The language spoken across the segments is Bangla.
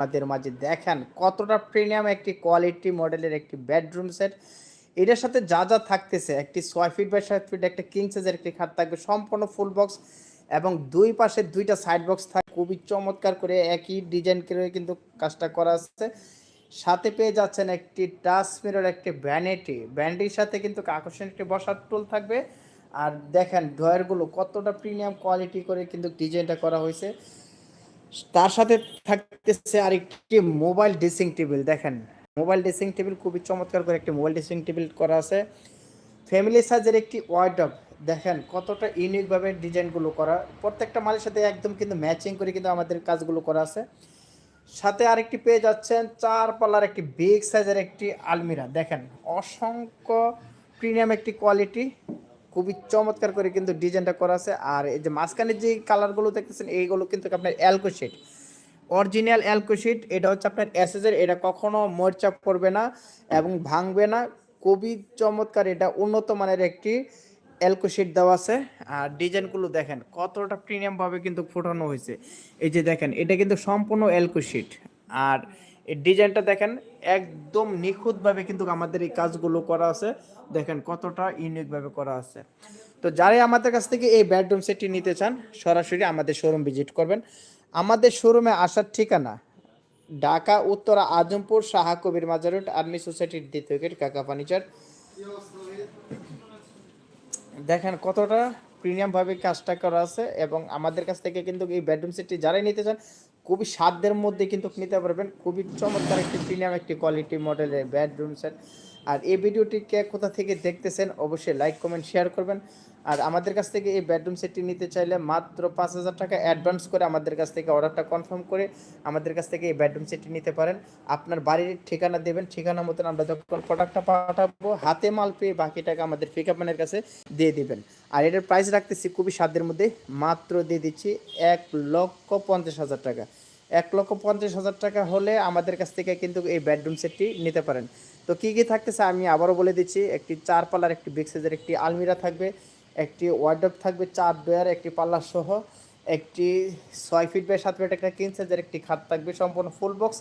আপনাদের মাঝে দেখেন কতটা প্রিমিয়াম একটি কোয়ালিটি মডেলের একটি বেডরুম সেট এটার সাথে যা যা থাকতেছে, একটি ছয় ফিট বাই সাত ফিট একটা কিং সাইজের একটি খাট থাকবে, সম্পূর্ণ ফুল বক্স এবং দুই পাশে দুইটা সাইড বক্স থাকে। খুবই চমৎকার করে একই ডিজাইন করে কিন্তু কাজটা করা আছে। সাথে পেয়ে যাচ্ছেন একটি টাচ মিরর একটি ভ্যানিটি ভ্যানিটির সাথে কিন্তু আকর্ষণীয় একটি বসার টুল থাকবে। আর দেখেন ড্রয়ারগুলো কতটা প্রিমিয়াম কোয়ালিটি করে কিন্তু ডিজাইনটা করা হয়েছে। তার সাথে থাকতেছে আরেকটি মোবাইল ড্রেসিং টেবিল দেখেন। মোবাইল ড্রেসিং টেবিল খুবই চমৎকার করে একটি মোবাইল ড্রেসিং টেবিল করা আছে। ফ্যামিলি সাইজের একটি ওয়ার্ডব দেখেন কতটা ইউনিকভাবে ডিজাইনগুলো করা। প্রত্যেকটা মালের সাথে একদম কিন্তু ম্যাচিং করে কিন্তু আমাদের কাজগুলো করা আছে। সাথে আরেকটি পেয়ে যাচ্ছেন চার পাল্লার একটি বিগ সাইজের একটি আলমিরা, দেখেন। অসংখ্য প্রিমিয়াম একটি কোয়ালিটি খুবই চমৎকার করে কিন্তু ডিজাইনটা করা আছে। আর এই যে মাঝখানে যে কালারগুলো দেখতেছেন, এইগুলো কিন্তু আপনার alco sheet original alco sheet এটা হচ্ছে আপনার এসএসের এটা কখনো মরচা করবে না এবং ভাঙবে না। খুবই চমৎকার, এটা উন্নত মানের একটি অ্যালকো শিট দেওয়া আছে। আর ডিজাইনগুলো দেখেন, কতটা প্রিমিয়ামভাবে কিন্তু ফোটানো হয়েছে। এই যে দেখেন, এটা কিন্তু সম্পূর্ণ অ্যালকো শিট আর এই ডিজাইনটা দেখেন একদম নিখুঁতভাবে কিন্তু আমাদের এই কাজগুলো করা আছে। দেখেন কতটা ইউনিকভাবে করা আছে। তো যারাই আমাদের কাছ থেকে এই বেডরুম সেটটি নিতে চান, সরাসরি আমাদের শোরুম ভিজিট করবেন। আমাদের শোরুমে আসার ঠিকানা ঢাকা, উত্তরা, আজমপুর শাহা কবির মাজার রোড, আর্মি সোসাইটির দ্বিতীয় গেট, কাকা ফার্নিচার। দেখেন কতটা প্রিমিয়াম ভাবে কাজটা করা আছে এবং আমাদের কাছ থেকে কিন্তু এই বেডরুম সেটটি যারাই নিতে চান, খুবই সাধ্যের মধ্যে কিন্তু নিতে পারবেন। খুবই চমৎকার একটি প্রিমিয়াম একটি কোয়ালিটি মডেলের বেডরুম সেট আর এই ভিডিওটি কে কোথা থেকে দেখতেছেন অবশ্যই লাইক কমেন্ট শেয়ার করবেন। আর আমাদের কাছ থেকে এই বেডরুম সেটটি নিতে চাইলে মাত্র পাঁচ হাজার টাকা অ্যাডভান্স করে আমাদের কাছ থেকে অর্ডারটা কনফার্ম করে আমাদের কাছ থেকে এই বেডরুম সেটটি নিতে পারেন। আপনার বাড়ির ঠিকানা দেবেন, ঠিকানা মতন আমরা যখন প্রোডাক্টটা পাঠাবো, হাতে মাল পেয়ে বাকি টাকা আমাদের পিক ম্যানের কাছে দিয়ে দিবেন। আর এটার প্রাইস রাখতেছি খুবই সাধ্যের মধ্যে, মাত্র দিয়ে দিচ্ছি এক লক্ষ পঞ্চাশ হাজার টাকা। এক লক্ষ পঞ্চাশ হাজার টাকা হলে আমাদের কাছ থেকে কিন্তু এই বেডরুম সেটটি নিতে পারেন। তো কী কী থাকতেছে আমি আবারও বলে দিচ্ছি, একটি চার পাল্লার একটি বিগ সাইজের একটি আলমিরা থাকবে, একটি ওয়ার্ডব থাকবে, চার ডয়ার একটি পাল্লা সহ, একটি ছয় ফিট বাই সাত ফিট একটা কিং সাইজের একটি খাট থাকবে, সম্পূর্ণ ফুল বক্স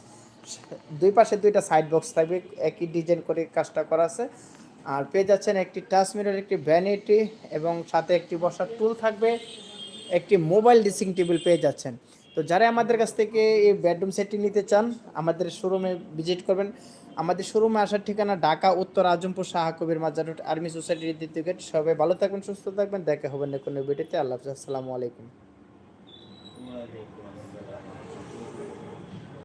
দুই পাশে দুইটা সাইড বক্স থাকবে, একই ডিজাইন করে কাজটা করা আছে। আর পেয়ে যাচ্ছেন একটি টাচ মিরর একটি ভ্যানিটি এবং সাথে একটি বসার টুল থাকবে, একটি মোবাইল ড্রেসিং টেবিল পেয়ে যাচ্ছেন। তো যারা আমাদের কাছ থেকে এই বেডরুম সেটটি নিতে চান, আমাদের শোরুমে ভিজিট করবেন। আমাদের শোরুমে আসার ঠিকানা ঢাকা, উত্তর আজমপুর শাহ কবির মাজার রোড, আর্মি সোসাইটির দ্বিতীয় গেট। সবাই ভালো থাকবেন, সুস্থ থাকবেন। দেখা হবে না কোনো ভিডিওতে আল্লাহ আসসালামু আলাইকুম।